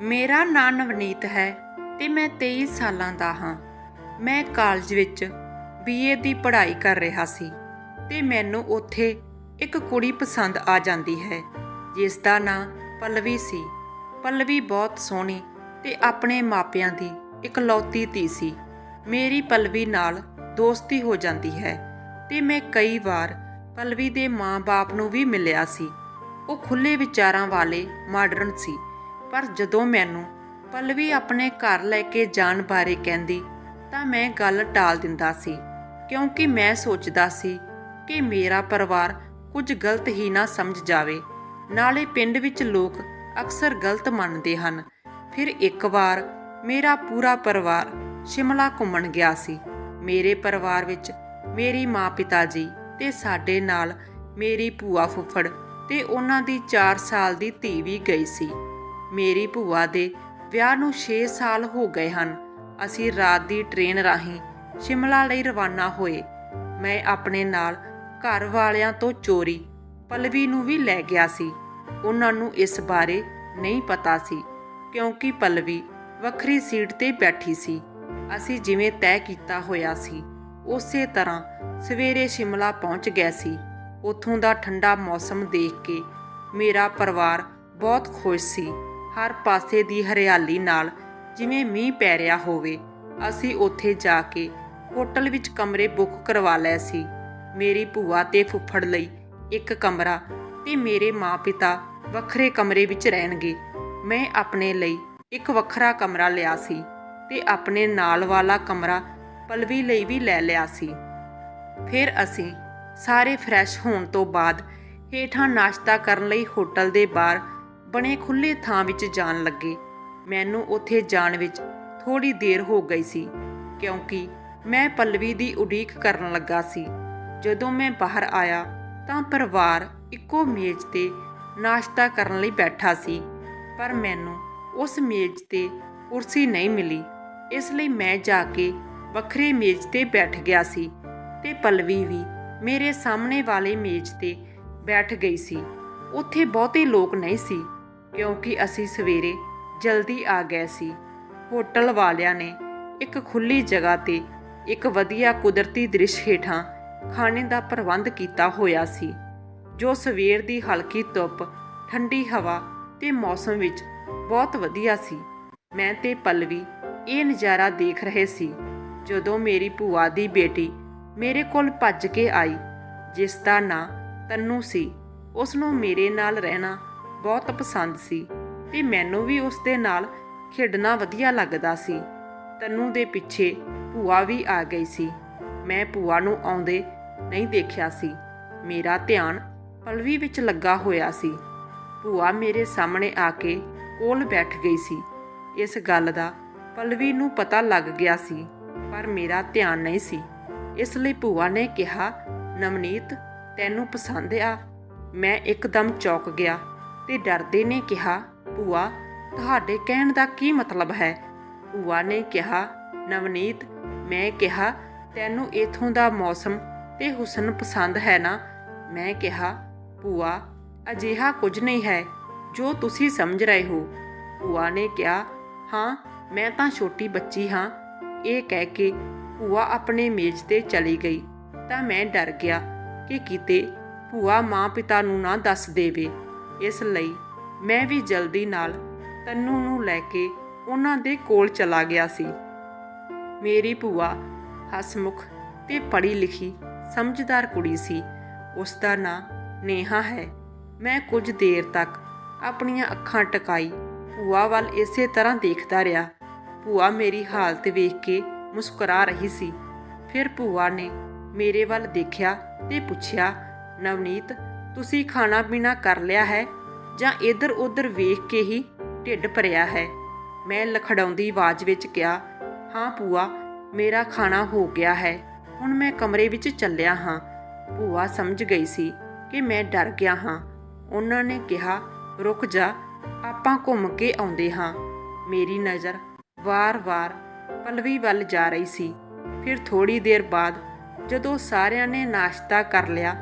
ਮੇਰਾ ਨਾਂ ਨਵਨੀਤ ਹੈ ਤੇ ਮੈਂ 23 ਸਾਲਾਂ ਦਾ ਹਾਂ। ਮੈਂ ਕਾਲਜ ਵਿੱਚ ਬੀਏ ਦੀ ਪੜ੍ਹਾਈ ਕਰ ਰਿਹਾ ਸੀ ਤੇ ਮੈਨੂੰ ਉੱਥੇ ਇੱਕ ਕੁੜੀ ਪਸੰਦ ਆ ਜਾਂਦੀ ਹੈ, ਜਿਸ ਦਾ ਨਾਂ ਪੱਲਵੀ ਸੀ। ਪੱਲਵੀ ਬਹੁਤ ਸੋਹਣੀ ਤੇ ਆਪਣੇ ਮਾਪਿਆਂ ਦੀ ਇਕਲੌਤੀ ਧੀ ਸੀ। ਮੇਰੀ ਪੱਲਵੀ ਨਾਲ ਦੋਸਤੀ ਹੋ ਜਾਂਦੀ ਹੈ ਤੇ ਮੈਂ ਕਈ ਵਾਰ ਪੱਲਵੀ ਦੇ ਮਾਂ-ਬਾਪ ਨੂੰ ਵੀ ਮਿਲਿਆ ਸੀ। ਉਹ ਖੁੱਲੇ ਵਿਚਾਰਾਂ ਵਾਲੇ ਮਾਡਰਨ ਸੀ। ਪਰ ਜਦੋਂ ਮੈਨੂੰ ਪੱਲਵੀ ਆਪਣੇ ਘਰ ਲੈ ਕੇ ਜਾਣ ਬਾਰੇ ਕਹਿੰਦੀ, ਤਾਂ ਮੈਂ ਗੱਲ ਟਾਲ ਦਿੰਦਾ ਸੀ, ਕਿਉਂਕਿ ਮੈਂ ਸੋਚਦਾ ਸੀ ਕਿ ਮੇਰਾ ਪਰਿਵਾਰ ਕੁਝ ਗਲਤ ਹੀ ਨਾ ਸਮਝ ਜਾਵੇ। ਨਾਲੇ ਪਿੰਡ ਵਿੱਚ ਲੋਕ ਅਕਸਰ ਗਲਤ ਮੰਨਦੇ ਹਨ। ਫਿਰ ਇੱਕ ਵਾਰ ਮੇਰਾ ਪੂਰਾ ਪਰਿਵਾਰ ਸ਼ਿਮਲਾ ਘੁੰਮਣ ਗਿਆ ਸੀ। ਮੇਰੇ ਪਰਿਵਾਰ ਵਿੱਚ ਮੇਰੀ ਮਾਂ ਪਿਤਾ ਜੀ ਤੇ ਸਾਡੇ ਨਾਲ ਮੇਰੀ ਭੂਆ ਫੁੱਫੜ ਤੇ ਉਹਨਾਂ ਦੀ 4 ਸਾਲ ਦੀ ਧੀ ਵੀ ਗਈ ਸੀ। ਮੇਰੀ ਭੂਆ ਦੇ ਵਿਆਹ ਨੂੰ 6 ਸਾਲ ਹੋ ਗਏ ਹਨ। ਅਸੀਂ ਰਾਤ ਦੀ ਟ੍ਰੇਨ ਰਾਹੀਂ ਸ਼ਿਮਲਾ ਲਈ ਰਵਾਨਾ ਹੋਏ। ਮੈਂ ਆਪਣੇ ਨਾਲ ਘਰ ਵਾਲਿਆਂ ਤੋਂ ਚੋਰੀ, ਪਲਵੀ ਨੂੰ ਵੀ ਲੈ ਗਿਆ ਸੀ। ਉਹਨਾਂ ਨੂੰ ਇਸ ਬਾਰੇ ਨਹੀਂ ਪਤਾ ਸੀ, ਕਿਉਂਕਿ ਪਲਵੀ ਵੱਖਰੀ ਸੀਟ ਤੇ ਬੈਠੀ ਸੀ। ਅਸੀਂ ਜਿਵੇਂ ਤੈਅ ਕੀਤਾ ਹੋਇਆ ਸੀ, ਉਸੇ ਤਰ੍ਹਾਂ ਸਵੇਰੇ ਸ਼ਿਮਲਾ ਪਹੁੰਚ ਗਏ ਸੀ। ਉੱਥੋਂ ਦਾ ਠੰਡਾ ਮੌਸਮ ਦੇਖ ਕੇ ਮੇਰਾ ਪਰਿਵਾਰ ਬਹੁਤ ਖੁਸ਼ ਸੀ। ਹਰ ਪਾਸੇ ਦੀ ਹਰਿਆਲੀ ਨਾਲ ਜਿਵੇਂ ਮੀਂਹ ਪੈ ਰਿਹਾ ਹੋਵੇ, ਅਸੀਂ ਉੱਥੇ ਜਾ ਕੇ ਹੋਟਲ ਵਿੱਚ ਕਮਰੇ ਬੁੱਕ ਕਰਵਾ ਲਏ ਸੀ। ਮੇਰੀ ਭੂਆ ਤੇ ਫੁੱਫੜ ਲਈ ਇੱਕ ਕਮਰਾ ਤੇ ਮੇਰੇ ਮਾਪਿਤਾ ਵੱਖਰੇ ਕਮਰੇ ਵਿੱਚ ਰਹਿਣਗੇ। ਮੈਂ ਆਪਣੇ ਲਈ ਇੱਕ ਵੱਖਰਾ ਕਮਰਾ ਲਿਆ ਸੀ ਤੇ ਆਪਣੇ ਨਾਲ ਵਾਲਾ ਕਮਰਾ ਪਲਵੀ ਲਈ ਵੀ ਲੈ ਲਿਆ ਸੀ। ਫਿਰ ਅਸੀਂ ਸਾਰੇ ਫਰੈਸ਼ ਹੋਣ ਤੋਂ ਬਾਅਦ ਹੇਠਾਂ ਨਾਸ਼ਤਾ ਕਰਨ ਲਈ ਹੋਟਲ ਦੇ ਬਾਹਰ ਬਣੇ ਖੁੱਲੇ ਥਾਂ ਵਿੱਚ ਜਾਣ ਲੱਗੇ। ਮੈਨੂੰ ਉੱਥੇ ਜਾਣ ਵਿੱਚ ਥੋੜੀ ਦੇਰ ਹੋ ਗਈ ਸੀ, ਕਿਉਂਕਿ ਮੈਂ ਪੱਲਵੀ ਦੀ ਉਡੀਕ ਕਰਨ ਲੱਗਾ ਸੀ। ਜਦੋਂ ਮੈਂ ਬਾਹਰ ਆਇਆ ਤਾਂ ਪਰਿਵਾਰ ਇੱਕੋ ਮੇਜ਼ ਤੇ ਨਾਸ਼ਤਾ ਕਰਨ ਲਈ ਬੈਠਾ ਸੀ, ਪਰ ਮੈਨੂੰ ਉਸ ਮੇਜ਼ ਤੇ ਕੁਰਸੀ ਨਹੀਂ ਮਿਲੀ। ਇਸ ਲਈ ਮੈਂ ਜਾ ਕੇ ਵੱਖਰੇ ਮੇਜ਼ ਤੇ ਬੈਠ ਗਿਆ ਸੀ ਤੇ ਪਲਵੀ ਵੀ ਮੇਰੇ ਸਾਹਮਣੇ ਵਾਲੇ ਮੇਜ਼ ਤੇ ਬੈਠ ਗਈ ਸੀ। ਉੱਥੇ ਬਹੁਤੇ ਲੋਕ ਨਹੀਂ ਸੀ। ਕਿਉਂਕਿ ਅਸੀਂ ਸਵੇਰੇ ਜਲਦੀ ਆ ਗਏ ਸੀ। ਹੋਟਲ ਵਾਲਿਆਂ ਨੇ ਇੱਕ ਖੁੱਲੀ ਜਗ੍ਹਾ ਤੇ ਇੱਕ ਵਧੀਆ ਕੁਦਰਤੀ ਦ੍ਰਿਸ਼ ਹੇਠਾਂ ਖਾਣੇ ਦਾ ਪ੍ਰਬੰਧ ਕੀਤਾ ਹੋਇਆ ਸੀ, ਜੋ ਸਵੇਰ ਦੀ ਹਲਕੀ ਧੁੱਪ, ਠੰਡੀ ਹਵਾ ਤੇ ਮੌਸਮ ਵਿੱਚ ਬਹੁਤ ਵਧੀਆ ਸੀ। ਮੈਂ ਤੇ ਪਲਵੀ ਇਹ ਨਜ਼ਾਰਾ ਦੇਖ ਰਹੇ ਸੀ, ਜਦੋਂ ਮੇਰੀ ਭੂਆ ਦੀ ਬੇਟੀ ਮੇਰੇ ਕੋਲ ਭੱਜ ਕੇ ਆਈ ਜਿਸ ਦਾ ਨਾਂ ਤੰਨੂ ਸੀ। ਉਸ ਨੂੰ ਮੇਰੇ ਨਾਲ ਰਹਿਣਾ ਬਹੁਤ ਪਸੰਦ ਸੀ ਤੇ ਮੈਨੂੰ ਵੀ ਉਸ ਦੇ ਨਾਲ ਖੇਡਣਾ ਵਧੀਆ ਲੱਗਦਾ ਸੀ। ਤੰਨੂ ਦੇ ਪਿੱਛੇ ਭੂਆ ਵੀ ਆ ਗਈ ਸੀ। ਮੈਂ ਭੂਆ ਨੂੰ ਆਉਂਦੇ ਨਹੀਂ ਦੇਖਿਆ ਸੀ। ਮੇਰਾ ਧਿਆਨ ਪਲਵੀ ਵਿੱਚ ਲੱਗਾ ਹੋਇਆ ਸੀ। ਭੂਆ ਮੇਰੇ ਸਾਹਮਣੇ ਆ ਕੇ ਕੋਲ ਬੈਠ ਗਈ ਸੀ। ਇਸ ਗੱਲ ਦਾ ਪਲਵੀ ਨੂੰ ਪਤਾ ਲੱਗ ਗਿਆ ਸੀ, ਪਰ ਮੇਰਾ ਧਿਆਨ ਨਹੀਂ ਸੀ। ਇਸ ਲਈ ਭੂਆ ਨੇ ਕਿਹਾ, ਨਵਨੀਤ, ਤੈਨੂੰ ਪਸੰਦ ਆ? ਮੈਂ ਇੱਕਦਮ ਚੌਕ ਗਿਆ। ਤੇ ਡਰਦੇ ਨੇ ਕਿਹਾ, ਭੂਆ, ਤੁਹਾਡੇ ਕਹਿਣ ਦਾ ਕੀ ਮਤਲਬ ਹੈ? ਭੂਆ ਨੇ ਕਿਹਾ, ਨਵਨੀਤ, ਮੈਂ ਕਿਹਾ, ਤੈਨੂੰ ਇਥੋਂ ਦਾ ਮੌਸਮ ਤੇ ਹੁਸਨ ਪਸੰਦ ਹੈ ਨਾ? ਮੈਂ ਕਿਹਾ, ਭੂਆ, ਅਜਿਹਾ ਕੁਝ ਨਹੀਂ ਹੈ, ਜੋ ਤੁਸੀਂ ਸਮਝ ਰਹੇ ਹੋ। ਭੂਆ ਨੇ ਕਿਹਾ, ਹਾਂ, ਮੈਂ ਤਾਂ ਛੋਟੀ ਬੱਚੀ ਹਾਂ। ਇਹ ਕਹਿ ਕੇ ਭੂਆ ਆਪਣੇ ਮੇਜ਼ ਤੇ ਚਲੀ ਗਈ। ਤਾਂ ਮੈਂ ਡਰ ਗਿਆ ਕਿ ਕਿਤੇ ਭੂਆ ਮਾਂ ਪਿਤਾ ਨੂੰ ਨਾ ਦੱਸ ਦੇਵੇ। ਇਸ ਲਈ ਮੈਂ ਵੀ ਜਲਦੀ ਨਾਲ ਤੰਨੂ ਨੂੰ ਲੈ ਕੇ ਉਹਨਾਂ ਦੇ ਕੋਲ ਚਲਾ ਗਿਆ ਸੀ। ਮੇਰੀ ਭੂਆ ਹਸਮੁਖ ਤੇ ਪੜ੍ਹੀ ਲਿਖੀ ਸਮਝਦਾਰ ਕੁੜੀ ਸੀ। ਉਸ ਦਾ ਨਾਂ ਨੇਹਾ ਹੈ। ਮੈਂ ਕੁਝ ਦੇਰ ਤੱਕ ਆਪਣੀਆਂ ਅੱਖਾਂ ਟਕਾਈ ਭੂਆ ਵੱਲ ਇਸੇ ਤਰ੍ਹਾਂ ਦੇਖਦਾ ਰਿਹਾ। ਭੂਆ ਮੇਰੀ ਹਾਲਤ ਵੇਖ ਕੇ ਮੁਸਕਰਾ ਰਹੀ ਸੀ। ਫਿਰ ਭੂਆ ਨੇ ਮੇਰੇ ਵੱਲ ਦੇਖਿਆ ਤੇ ਪੁੱਛਿਆ, ਨਵਨੀਤ, ਤੁਸੀਂ ਖਾਣਾ ਪੀਣਾ ਕਰ ਲਿਆ ਹੈ? ਜਾਂ ਇੱਧਰ ਉੱਧਰ ਵੇਖ ਕੇ ਹੀ ਢਿੱਡ ਭਰਿਆ ਹੈ। ਮੈਂ ਲਖੜਾਉਂਦੀ ਆਵਾਜ਼ ਵਿੱਚ ਕਿਹਾ, ਹਾਂ ਭੂਆ, ਮੇਰਾ ਖਾਣਾ ਹੋ ਗਿਆ ਹੈ। ਹੁਣ ਮੈਂ ਕਮਰੇ ਵਿੱਚ ਚੱਲਿਆ ਹਾਂ। ਭੂਆ ਸਮਝ ਗਈ ਸੀ ਕਿ ਮੈਂ ਡਰ ਗਿਆ ਹਾਂ। ਉਹਨਾਂ ਨੇ ਕਿਹਾ, ਰੁਕ ਜਾ, ਆਪਾਂ ਘੁੰਮ ਕੇ ਆਉਂਦੇ ਹਾਂ। ਮੇਰੀ ਨਜ਼ਰ ਵਾਰ-ਵਾਰ ਪਲਵੀ ਵੱਲ ਜਾ ਰਹੀ ਸੀ। ਫਿਰ ਥੋੜੀ ਦੇਰ ਬਾਅਦ ਜਦੋਂ ਸਾਰਿਆਂ ਨੇ ਨਾਸ਼ਤਾ ਕਰ ਲਿਆ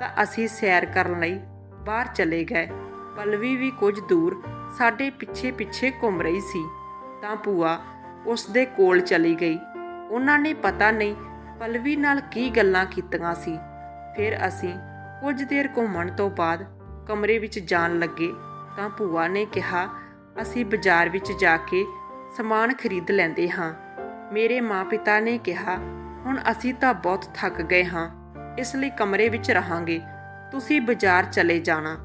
ਤਾਂ ਅਸੀਂ ਸੈਰ ਕਰਨ ਲਈ ਬਾਹਰ ਚਲੇ ਗਏ। ਪਲਵੀ ਵੀ ਕੁਝ ਦੂਰ ਸਾਡੇ ਪਿੱਛੇ ਪਿੱਛੇ ਘੁੰਮ ਰਹੀ ਸੀ। ਤਾਂ ਭੂਆ ਉਸ ਦੇ ਕੋਲ ਚਲੀ ਗਈ। ਉਹਨਾਂ ਨੇ ਪਤਾ ਨਹੀਂ ਪਲਵੀ ਨਾਲ ਕੀ ਗੱਲਾਂ ਕੀਤੀਆਂ ਸੀ। ਫਿਰ ਅਸੀਂ ਕੁਝ ਦੇਰ ਘੁੰਮਣ ਤੋਂ ਬਾਅਦ ਕਮਰੇ ਵਿੱਚ ਜਾਣ ਲੱਗੇ। ਤਾਂ ਭੂਆ ਨੇ ਕਿਹਾ, ਅਸੀਂ ਬਾਜ਼ਾਰ ਵਿੱਚ ਜਾ ਕੇ ਸਮਾਨ ਖਰੀਦ ਲੈਂਦੇ ਹਾਂ। ਮੇਰੇ ਮਾਪਿਤਾ ਨੇ ਕਿਹਾ, ਹੁਣ ਅਸੀਂ ਤਾਂ ਬਹੁਤ ਥੱਕ ਗਏ ਹਾਂ। ਇਸ ਲਈ ਕਮਰੇ ਵਿੱਚ ਰਹਾਂਗੇ। ਤੁਸੀਂ ਬਾਜ਼ਾਰ ਚਲੇ ਜਾਣਾ।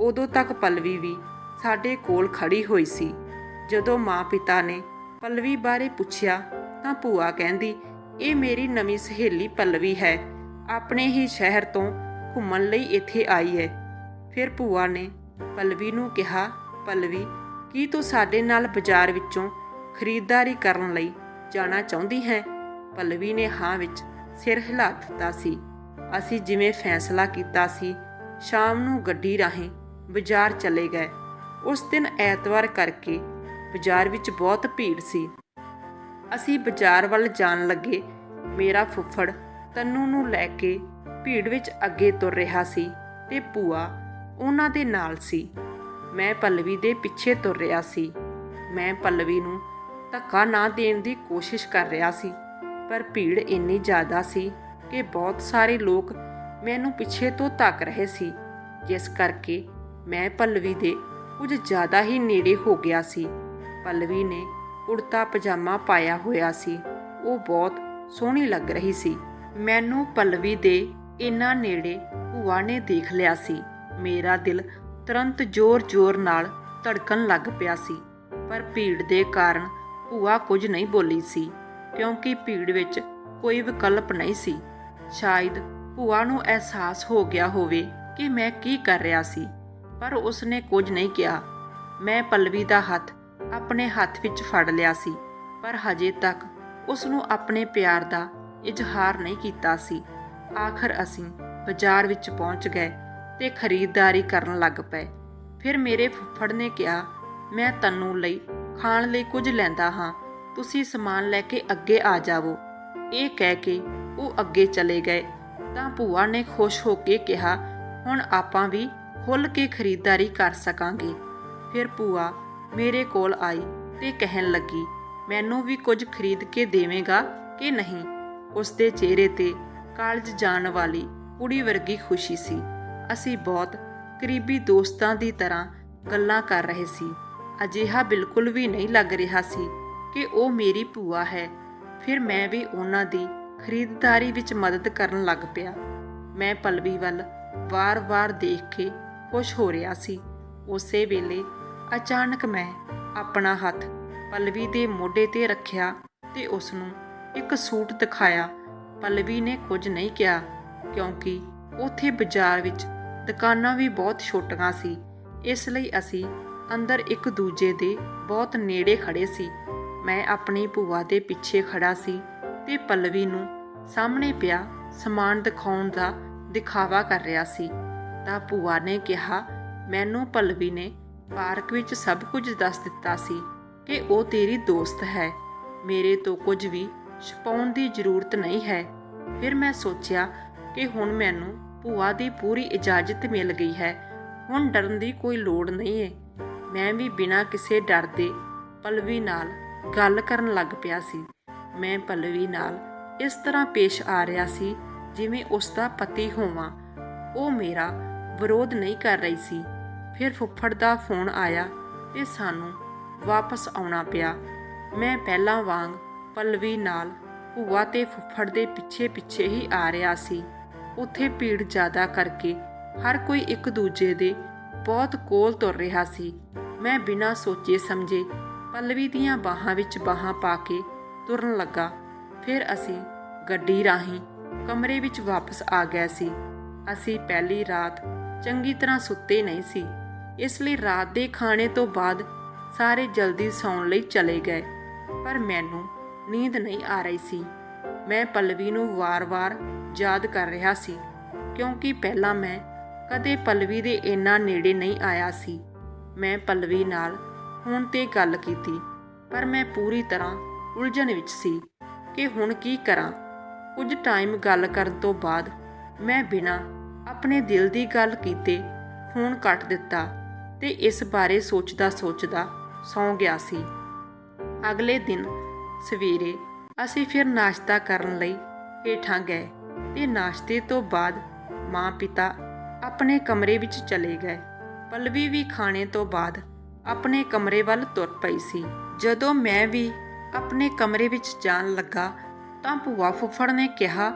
ਉਦੋਂ ਤੱਕ ਪਲਵੀ ਵੀ ਸਾਡੇ ਕੋਲ ਖੜੀ ਹੋਈ ਸੀ। ਜਦੋਂ ਮਾਂ ਪਿਤਾ ਨੇ ਪਲਵੀ ਬਾਰੇ ਪੁੱਛਿਆ ਤਾਂ ਭੂਆ ਕਹਿੰਦੀ, ਇਹ ਮੇਰੀ ਨਵੀਂ ਸਹੇਲੀ ਪਲਵੀ ਹੈ। ਆਪਣੇ ਹੀ ਸ਼ਹਿਰ ਤੋਂ ਘੁੰਮਣ ਲਈ ਇੱਥੇ ਆਈ ਹੈ। ਫਿਰ ਭੂਆ ਨੇ ਪਲਵੀ ਨੂੰ ਕਿਹਾ, ਪਲਵੀ, ਕੀ ਤੂੰ ਸਾਡੇ ਨਾਲ ਬਾਜ਼ਾਰ ਵਿੱਚੋਂ ਖਰੀਦਦਾਰੀ ਕਰਨ ਲਈ ਜਾਣਾ ਚਾਹੁੰਦੀ ਹੈ? ਪਲਵੀ ਨੇ ਹਾਂ ਵਿੱਚ ਸਿਰ ਹਿਲਾ ਦਿੱਤਾ ਸੀ। ਅਸੀਂ ਜਿਵੇਂ ਫੈਸਲਾ ਕੀਤਾ ਸੀ, ਸ਼ਾਮ ਨੂੰ ਗੱਡੀ ਰਾਹੀਂ ਬਾਜ਼ਾਰ ਚਲੇ ਗਏ। ਉਸ ਦਿਨ ਐਤਵਾਰ ਕਰਕੇ ਬਾਜ਼ਾਰ ਵਿੱਚ ਬਹੁਤ ਭੀੜ ਸੀ। ਅਸੀਂ ਬਾਜ਼ਾਰ ਵੱਲ ਜਾਣ ਲੱਗੇ। ਮੇਰਾ ਫੁੱਫੜ ਤੰਨੂ ਨੂੰ ਲੈ ਕੇ ਭੀੜ ਵਿੱਚ ਅੱਗੇ ਤੁਰ ਰਿਹਾ ਸੀ ਤੇ ਭੂਆ ਉਹਨਾਂ ਦੇ ਨਾਲ ਸੀ। ਮੈਂ ਪੱਲਵੀ ਦੇ ਪਿੱਛੇ ਤੁਰ ਰਿਹਾ ਸੀ। ਮੈਂ ਪੱਲਵੀ ਨੂੰ ਧੱਕਾ ਨਾ ਦੇਣ ਦੀ ਕੋਸ਼ਿਸ਼ ਕਰ ਰਿਹਾ ਸੀ, ਪਰ ਭੀੜ ਇੰਨੀ ਜ਼ਿਆਦਾ ਸੀ ਕਿ ਬਹੁਤ ਸਾਰੇ ਲੋਕ ਮੈਨੂੰ ਪਿੱਛੇ ਤੋਂ ਤੱਕ ਰਹੇ ਸੀ। ਜਿਸ ਕਰਕੇ ਮੈਂ ਪੱਲਵੀ ਦੇ ਕੁਝ ਜ਼ਿਆਦਾ ਹੀ ਨੇੜੇ ਹੋ ਗਿਆ ਸੀ। ਪੱਲਵੀ ਨੇ ਕੁੜਤਾ ਪਜਾਮਾ ਪਾਇਆ ਹੋਇਆ ਸੀ। ਉਹ ਬਹੁਤ ਸੋਹਣੀ ਲੱਗ ਰਹੀ ਸੀ। ਮੈਨੂੰ ਪੱਲਵੀ ਦੇ ਇੰਨਾ ਨੇੜੇ ਭੂਆ ਨੇ ਦੇਖ ਲਿਆ ਸੀ। ਮੇਰਾ ਦਿਲ ਤੁਰੰਤ ਜ਼ੋਰ-ਜ਼ੋਰ ਨਾਲ ਧੜਕਣ ਲੱਗ ਪਿਆ ਸੀ। ਪਰ ਭੀੜ ਦੇ ਕਾਰਨ ਭੂਆ ਕੁਝ ਨਹੀਂ ਬੋਲੀ ਸੀ, ਕਿਉਂਕਿ ਭੀੜ ਵਿੱਚ ਕੋਈ ਵਿਕਲਪ ਨਹੀਂ ਸੀ। ਸ਼ਾਇਦ ਭੂਆ ਨੂੰ ਅਹਿਸਾਸ ਹੋ ਗਿਆ ਹੋਵੇ ਕਿ ਮੈਂ ਕੀ ਕਰ ਰਿਹਾ ਸੀ। ਪਰ ਉਸਨੇ ਕੁਝ ਨਹੀਂ ਕਿਹਾ। ਮੈਂ ਪੱਲਵੀ ਦਾ ਹੱਥ ਆਪਣੇ ਹੱਥ ਵਿੱਚ ਫੜ ਲਿਆ ਸੀ, ਪਰ ਹਜੇ ਤੱਕ ਉਸ ਨੂੰ ਆਪਣੇ ਪਿਆਰ ਦਾ ਇਜ਼ਹਾਰ ਨਹੀਂ ਕੀਤਾ ਸੀ। ਆਖਰ ਅਸੀਂ ਬਾਜ਼ਾਰ ਵਿੱਚ ਪਹੁੰਚ ਗਏ ਤੇ ਖਰੀਦਦਾਰੀ ਕਰਨ ਲੱਗ ਪਏ। ਫਿਰ ਮੇਰੇ ਫੁੱਫੜ ਨੇ ਕਿਹਾ, ਮੈਂ ਤੈਨੂੰ ਲਈ ਖਾਣ ਲਈ ਕੁਝ ਲੈਂਦਾ ਹਾਂ। ਤੁਸੀਂ ਸਮਾਨ ਲੈ ਕੇ ਅੱਗੇ ਆ ਜਾਵੋ। ਇਹ ਕਹਿ ਕੇ ਉਹ ਅੱਗੇ ਚਲੇ ਗਏ। ਤਾਂ ਭੂਆ ਨੇ ਖੁਸ਼ ਹੋ ਕੇ ਕਿਹਾ, ਹੁਣ ਆਪਾਂ ਵੀ ਖੁੱਲ ਕੇ ਖਰੀਦਦਾਰੀ ਕਰ ਸਕਾਂਗੇ। ਫਿਰ ਭੂਆ ਮੇਰੇ ਕੋਲ ਆਈ ਤੇ ਕਹਿਣ ਲੱਗੀ, ਮੈਨੂੰ ਵੀ ਕੁਝ ਖਰੀਦ ਕੇ ਦੇਵੇਂਗਾ ਕਿ ਨਹੀਂ? ਉਸ ਦੇ ਚਿਹਰੇ ਤੇ ਕਾਲਜ ਜਾਣ ਵਾਲੀ ਕੁੜੀ ਵਰਗੀ ਖੁਸ਼ੀ ਸੀ। ਅਸੀਂ ਬਹੁਤ ਕਰੀਬੀ ਦੋਸਤਾਂ ਦੀ ਤਰ੍ਹਾਂ ਗੱਲਾਂ ਕਰ ਰਹੇ ਸੀ। ਅਜਿਹਾ ਬਿਲਕੁਲ ਵੀ ਨਹੀਂ ਲੱਗ ਰਿਹਾ ਸੀ ਕਿ ਉਹ ਮੇਰੀ ਭੂਆ ਹੈ। ਫਿਰ ਮੈਂ ਵੀ ਉਹਨਾਂ ਦੀ ਖਰੀਦਦਾਰੀ ਵਿੱਚ ਮਦਦ ਕਰਨ ਲੱਗ ਪਿਆ। ਮੈਂ ਪਲਵੀ ਵੱਲ ਵਾਰ-ਵਾਰ ਦੇਖ ਕੇ ਖੁਸ਼ ਹੋ ਰਿਹਾ ਸੀ। ਉਸੇ ਵੇਲੇ ਅਚਾਨਕ ਮੈਂ ਆਪਣਾ ਹੱਥ ਪਲਵੀ ਦੇ ਮੋਢੇ ਤੇ ਰੱਖਿਆ ਤੇ ਉਸ ਨੂੰ ਇੱਕ ਸੂਟ ਦਿਖਾਇਆ। ਪਲਵੀ ਨੇ ਕੁਝ ਨਹੀਂ ਕਿਹਾ, ਕਿਉਂਕਿ ਉੱਥੇ ਬਾਜ਼ਾਰ ਵਿੱਚ ਦੁਕਾਨਾਂ ਵੀ ਬਹੁਤ ਛੋਟੀਆਂ ਸੀ। ਇਸ ਲਈ ਅਸੀਂ ਅੰਦਰ ਇੱਕ ਦੂਜੇ ਦੇ ਬਹੁਤ ਨੇੜੇ ਖੜੇ ਸੀ। ਮੈਂ ਆਪਣੀ ਭੂਆ ਦੇ ਪਿੱਛੇ ਖੜਾ ਸੀ ਤੇ ਪਲਵੀ ਨੂੰ ਸਾਹਮਣੇ ਪਿਆ ਸਮਾਨ ਦਿਖਾਉਣ ਦਾ ਦਿਖਾਵਾ ਕਰ ਰਿਹਾ ਸੀ। ਤਾਂ ਭੂਆ ਨੇ ਕਿਹਾ, ਮੈਨੂੰ ਪਲਵੀ ਨੇ ਪਾਰਕ ਵਿੱਚ ਸਭ ਕੁਝ ਦੱਸ ਦਿੱਤਾ ਸੀ ਕਿ ਉਹ ਤੇਰੀ ਦੋਸਤ ਹੈ। ਮੇਰੇ ਤੋਂ ਕੁਝ ਵੀ ਛੁਪਾਉਣ ਦੀ ਜ਼ਰੂਰਤ ਨਹੀਂ ਹੈ। ਫਿਰ ਮੈਂ ਸੋਚਿਆ ਕਿ ਹੁਣ ਮੈਨੂੰ ਭੂਆ ਦੀ ਪੂਰੀ ਇਜਾਜ਼ਤ ਮਿਲ ਗਈ ਹੈ। ਹੁਣ ਡਰਨ ਦੀ ਕੋਈ ਲੋੜ ਨਹੀਂ ਹੈ ਮੈਂ ਵੀ ਬਿਨਾਂ ਕਿਸੇ ਡਰ ਦੇ ਪਲਵੀ ਨਾਲ ਗੱਲ ਕਰਨ ਲੱਗ ਪਿਆ ਸੀ। ਮੈਂ ਪਲਵੀ ਨਾਲ ਇਸ ਤਰ੍ਹਾਂ ਪੇਸ਼ ਆ ਰਿਹਾ ਸੀ ਜਿਵੇਂ ਉਸ ਦਾ ਪਤੀ ਹੋਵਾਂ। ਉਹ ਮੇਰਾ ਵਿਰੋਧ ਨਹੀਂ ਕਰ ਰਹੀ ਸੀ। ਫਿਰ ਫੁੱਫੜ ਦਾ ਫੋਨ ਆਇਆ ਤੇ ਸਾਨੂੰ ਵਾਪਸ ਆਉਣਾ ਪਿਆ। ਮੈਂ ਪਹਿਲਾਂ ਵਾਂਗ ਪਲਵੀ ਨਾਲ ਭੂਆ ਤੇ ਫੁੱਫੜ ਦੇ ਪਿੱਛੇ ਪਿੱਛੇ ਹੀ ਆ ਰਿਹਾ ਸੀ। ਉੱਥੇ ਭੀੜ ਜ਼ਿਆਦਾ ਕਰਕੇ ਹਰ ਕੋਈ ਇੱਕ ਦੂਜੇ ਦੇ ਬਹੁਤ ਕੋਲ ਤੁਰ ਰਿਹਾ ਸੀ। ਮੈਂ ਬਿਨਾਂ ਸੋਚੇ ਸਮਝੇ ਪਲਵੀ ਦੀਆਂ ਬਾਹਾਂ ਵਿੱਚ ਬਾਹਾਂ ਪਾ ਕੇ ਤੁਰਨ ਲੱਗਾ। ਫਿਰ ਅਸੀਂ ਗੱਡੀ ਰਾਹੀਂ ਕਮਰੇ ਵਿੱਚ ਵਾਪਸ ਆ ਗਏ ਸੀ। ਅਸੀਂ ਪਹਿਲੀ ਰਾਤ ਚੰਗੀ ਤਰ੍ਹਾਂ ਸੁੱਤੇ ਨਹੀਂ ਸੀ। ਇਸ ਲਈ ਰਾਤ ਦੇ ਖਾਣੇ ਤੋਂ ਬਾਅਦ ਸਾਰੇ ਜਲਦੀ ਸੌਣ ਲਈ ਚਲੇ ਗਏ। ਪਰ ਮੈਨੂੰ ਨੀਂਦ ਨਹੀਂ ਆ ਰਹੀ ਸੀ। ਮੈਂ ਪਲਵੀ ਨੂੰ ਵਾਰ-ਵਾਰ ਯਾਦ ਕਰ ਰਿਹਾ ਸੀ, ਕਿਉਂਕਿ ਪਹਿਲਾਂ ਮੈਂ ਕਦੇ ਪਲਵੀ ਦੇ ਇੰਨਾ ਨੇੜੇ ਨਹੀਂ ਆਇਆ ਸੀ। ਮੈਂ ਪਲਵੀ ਨਾਲ ਹੁਣ ਤੇ ਗੱਲ ਕੀਤੀ, ਪਰ ਮੈਂ ਪੂਰੀ ਤਰ੍ਹਾਂ ਉਲਝਣ ਵਿੱਚ ਸੀ ਕਿ ਹੁਣ ਕੀ ਕਰਾਂ। ਕੁਝ ਟਾਈਮ ਗੱਲ ਕਰਨ ਤੋਂ ਬਾਅਦ ਮੈਂ ਬਿਨਾਂ ਆਪਣੇ ਦਿਲ ਦੀ ਗੱਲ ਕੀਤੇ ਫੋਨ ਕੱਟ ਦਿੱਤਾ ਤੇ ਇਸ ਬਾਰੇ ਸੋਚਦਾ ਸੋਚਦਾ ਸੌਂ ਗਿਆ ਸੀ। ਅਗਲੇ ਦਿਨ ਸਵੇਰੇ ਅਸੀਂ ਫਿਰ ਨਾਸ਼ਤਾ ਕਰਨ ਲਈ ਹੇਠਾਂ ਗਏ ਤੇ ਨਾਸ਼ਤੇ ਤੋਂ ਬਾਅਦ ਮਾਂ ਪਿਤਾ ਆਪਣੇ ਕਮਰੇ ਵਿੱਚ ਚਲੇ ਗਏ। ਪਲਵੀ ਵੀ ਖਾਣੇ ਤੋਂ ਬਾਅਦ ਆਪਣੇ ਕਮਰੇ ਵੱਲ ਤੁਰ ਪਈ ਸੀ। ਜਦੋਂ ਮੈਂ ਵੀ ਆਪਣੇ ਕਮਰੇ ਵਿੱਚ ਜਾਣ ਲੱਗਾ ਤਾਂ ਭੂਆ ਫੁੱਫੜ ਨੇ ਕਿਹਾ,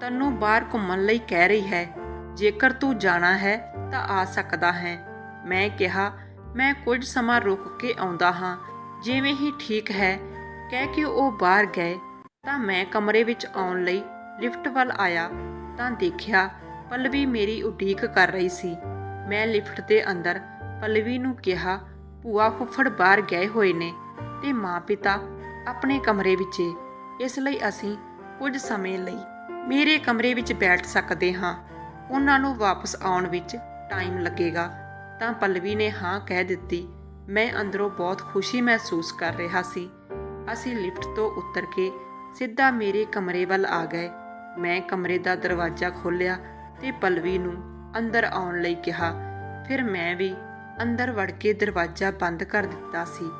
ਤੈਨੂੰ ਬਾਹਰ ਘੁੰਮਣ ਲਈ ਕਹਿ ਰਹੀ ਹੈ। ਜੇਕਰ ਤੂੰ ਜਾਣਾ ਹੈ ਤਾਂ ਆ ਸਕਦਾ ਹੈ। ਮੈਂ ਕਿਹਾ, ਮੈਂ ਕੁਝ ਸਮਾਂ ਰੁਕ ਕੇ ਆਉਂਦਾ ਹਾਂ। ਜਿਵੇਂ ਹੀ ਠੀਕ ਹੈ, ਕਹਿ ਕੇ ਉਹ ਬਾਹਰ ਗਏ, ਤਾਂ ਮੈਂ ਕਮਰੇ ਵਿੱਚ ਆਉਣ ਲਈ ਲਿਫਟ ਵੱਲ ਆਇਆ, ਤਾਂ ਦੇਖਿਆ ਪਲਵੀ ਮੇਰੀ ਉਡੀਕ ਕਰ ਰਹੀ ਸੀ। ਮੈਂ ਲਿਫਟ ਦੇ ਅੰਦਰ ਪਲਵੀ ਨੂੰ ਕਿਹਾ, ਭੂਆ ਫੁੱਫੜ ਬਾਹਰ ਗਏ ਹੋਏ ਨੇ ਤੇ ਮਾਂ-ਪਿਤਾ ਆਪਣੇ ਕਮਰੇ ਵਿੱਚ। ਇਸ ਲਈ ਅਸੀਂ ਕੁਝ ਸਮੇਂ ਲਈ ਮੇਰੇ ਕਮਰੇ ਵਿੱਚ ਬੈਠ ਸਕਦੇ ਹਾਂ। ਉਹਨਾਂ ਨੂੰ ਵਾਪਸ ਆਉਣ ਵਿੱਚ ਟਾਈਮ ਲੱਗੇਗਾ। ਤਾਂ ਪੱਲਵੀ ਨੇ ਹਾਂ ਕਹਿ ਦਿੱਤੀ, ਮੈਂ ਅੰਦਰੋਂ ਬਹੁਤ ਖੁਸ਼ੀ ਮਹਿਸੂਸ ਕਰ ਰਿਹਾ ਸੀ। ਅਸੀਂ ਲਿਫਟ ਤੋਂ ਉਤਰ ਕੇ ਸਿੱਧਾ ਮੇਰੇ ਕਮਰੇ ਵੱਲ ਆ ਗਏ। ਮੈਂ ਕਮਰੇ ਦਾ ਦਰਵਾਜ਼ਾ ਖੋਲ੍ਹਿਆ ਤੇ ਪਲਵੀ ਨੂੰ ਅੰਦਰ ਆਉਣ ਲਈ ਕਿਹਾ। ਫਿਰ ਮੈਂ ਵੀ ਅੰਦਰ ਵੜ ਕੇ ਦਰਵਾਜ਼ਾ ਬੰਦ ਕਰ ਦਿੱਤਾ ਸੀ।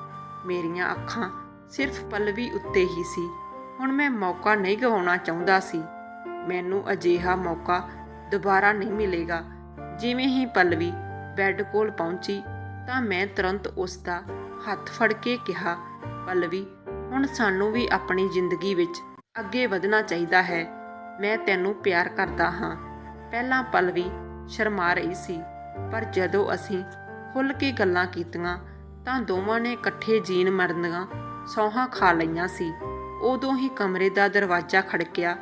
ਮੇਰੀਆਂ ਅੱਖਾਂ ਸਿਰਫ ਪਲਵੀ ਉੱਤੇ ਹੀ ਸੀ। ਹੁਣ ਮੈਂ ਮੌਕਾ ਨਹੀਂ ਗਵਾਉਣਾ ਚਾਹੁੰਦਾ ਸੀ। ਮੈਨੂੰ ਅਜਿਹਾ ਮੌਕਾ ਦੁਬਾਰਾ ਨਹੀਂ ਮਿਲੇਗਾ। ਜਿਵੇਂ ਹੀ ਪਲਵੀ ਬੈੱਡ ਕੋਲ ਪਹੁੰਚੀ ਤਾਂ ਮੈਂ ਤੁਰੰਤ ਉਸ ਦਾ ਹੱਥ ਫੜ ਕੇ ਕਿਹਾ, ਪਲਵੀ, ਹੁਣ ਸਾਨੂੰ ਵੀ ਆਪਣੀ ਜ਼ਿੰਦਗੀ ਵਿੱਚ ਅੱਗੇ ਵਧਣਾ ਚਾਹੀਦਾ ਹੈ। ਮੈਂ ਤੈਨੂੰ ਪਿਆਰ ਕਰਦਾ ਹਾਂ। ਪਹਿਲਾਂ ਪਲਵੀ ਸ਼ਰਮਾ ਰਹੀ ਸੀ, ਪਰ ਜਦੋਂ ਅਸੀਂ ਖੁੱਲ੍ਹ ਕੇ ਗੱਲਾਂ ਕੀਤੀਆਂ ਤਾਂ ਦੋਵਾਂ ਨੇ ਇਕੱਠੇ ਜੀਣ ਮਰਨੀਆਂ ਸੌਹਾਂ ਖਾ ਲਈਆਂ ਸੀ। ਉਦੋਂ ਹੀ ਕਮਰੇ ਦਾ ਦਰਵਾਜ਼ਾ ਖੜਕਿਆ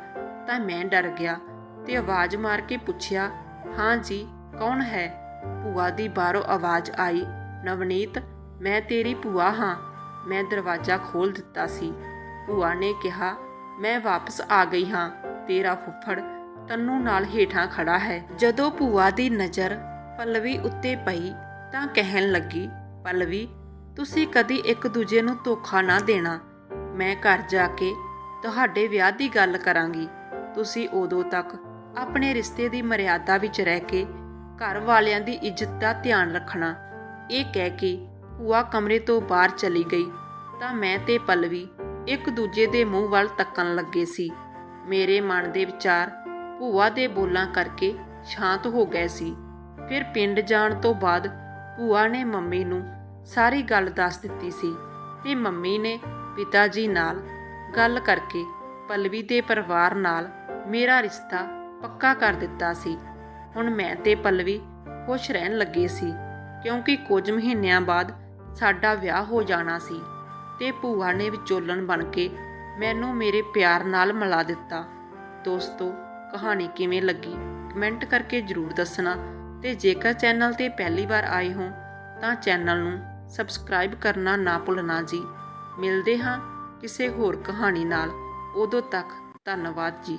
ਤਾਂ ਮੈਂ ਡਰ ਗਿਆ ਤੇ ਆਵਾਜ਼ ਮਾਰ ਕੇ ਪੁੱਛਿਆ, ਹਾਂ ਜੀ, ਕੌਣ ਹੈ? ਭੂਆ ਦੀ ਬਾਹਰੋਂ ਆਵਾਜ਼ ਆਈ, ਨਵਨੀਤ, ਮੈਂ ਤੇਰੀ ਭੂਆ ਹਾਂ। ਮੈਂ ਦਰਵਾਜ਼ਾ ਖੋਲ ਦਿੱਤਾ ਸੀ। ਭੂਆ ਨੇ ਕਿਹਾ, ਮੈਂ ਵਾਪਸ ਆ ਗਈ ਹਾਂ। ਤੇਰਾ ਫੁੱਫੜ ਤੰਨੂ ਨਾਲ ਹੇਠਾਂ ਖੜਾ ਹੈ। ਜਦੋਂ ਭੂਆ ਦੀ ਨਜ਼ਰ ਪਲਵੀ ਉੱਤੇ ਪਈ ਤਾਂ ਕਹਿਣ ਲੱਗੀ, ਪਲਵੀ, ਤੁਸੀਂ ਕਦੀ ਇੱਕ ਦੂਜੇ ਨੂੰ ਧੋਖਾ ਨਾ ਦੇਣਾ। ਮੈਂ ਘਰ ਜਾ ਕੇ ਤੁਹਾਡੇ ਵਿਆਹ ਦੀ ਗੱਲ ਕਰਾਂਗੀ। ਤੁਸੀਂ ਉਦੋਂ ਤੱਕ ਆਪਣੇ ਰਿਸ਼ਤੇ ਦੀ ਮਰਿਆਦਾ ਵਿੱਚ ਰਹਿ ਕੇ ਘਰ ਵਾਲਿਆਂ ਦੀ ਇੱਜ਼ਤ ਦਾ ਧਿਆਨ ਰੱਖਣਾ। ਇਹ ਕਹਿ ਕੇ ਭੂਆ ਕਮਰੇ ਤੋਂ ਬਾਹਰ ਚਲੀ ਗਈ ਤਾਂ ਮੈਂ ਤੇ ਪਲਵੀ ਇੱਕ ਦੂਜੇ ਦੇ ਮੂੰਹ ਵੱਲ ਤੱਕਣ ਲੱਗੇ ਸੀ। ਮੇਰੇ ਮਨ ਦੇ ਵਿਚਾਰ ਭੂਆ ਦੇ ਬੋਲਾਂ ਕਰਕੇ ਸ਼ਾਂਤ ਹੋ ਗਏ ਸੀ। ਫਿਰ ਪਿੰਡ ਜਾਣ ਤੋਂ ਬਾਅਦ ਭੂਆ ਨੇ ਮੰਮੀ ਨੂੰ ਸਾਰੀ ਗੱਲ ਦੱਸ ਦਿੱਤੀ ਸੀ ਤੇ ਮੰਮੀ ਨੇ ਪਿਤਾ ਜੀ ਨਾਲ ਗੱਲ ਕਰਕੇ ਪਲਵੀ ਦੇ ਪਰਿਵਾਰ ਨਾਲ ਮੇਰਾ ਰਿਸ਼ਤਾ ਪੱਕਾ ਕਰ ਦਿੱਤਾ ਸੀ। ਹੁਣ ਮੈਂ ਤੇ ਪੱਲਵੀ ਖੁਸ਼ ਰਹਿਣ ਲੱਗੇ ਸੀ, ਕਿਉਂਕਿ ਕੁਝ ਮਹੀਨਿਆਂ ਬਾਅਦ ਸਾਡਾ ਵਿਆਹ ਹੋ ਜਾਣਾ ਸੀ ਤੇ ਭੂਆ ਨੇ ਵਿਚੋਲਣ ਬਣ ਕੇ ਮੈਨੂੰ ਮੇਰੇ ਪਿਆਰ ਨਾਲ ਮਿਲਾ ਦਿੱਤਾ। ਦੋਸਤੋ, ਕਹਾਣੀ ਕਿਵੇਂ ਲੱਗੀ? ਕਮੈਂਟ ਕਰਕੇ ਜਰੂਰ ਦੱਸਣਾ ਤੇ ਜੇਕਰ ਚੈਨਲ ਤੇ ਪਹਿਲੀ ਵਾਰ ਆਏ ਹੋ, ਤਾਂ ਚੈਨਲ ਨੂੰ ਸਬਸਕ੍ਰਾਈਬ ਕਰਨਾ ਨਾ ਭੁੱਲਣਾ ਜੀ। ਮਿਲਦੇ ਹਾਂ ਕਿਸੇ ਹੋਰ ਕਹਾਣੀ ਨਾਲ। ਉਦੋਂ ਤੱਕ ਧੰਨਵਾਦ ਜੀ।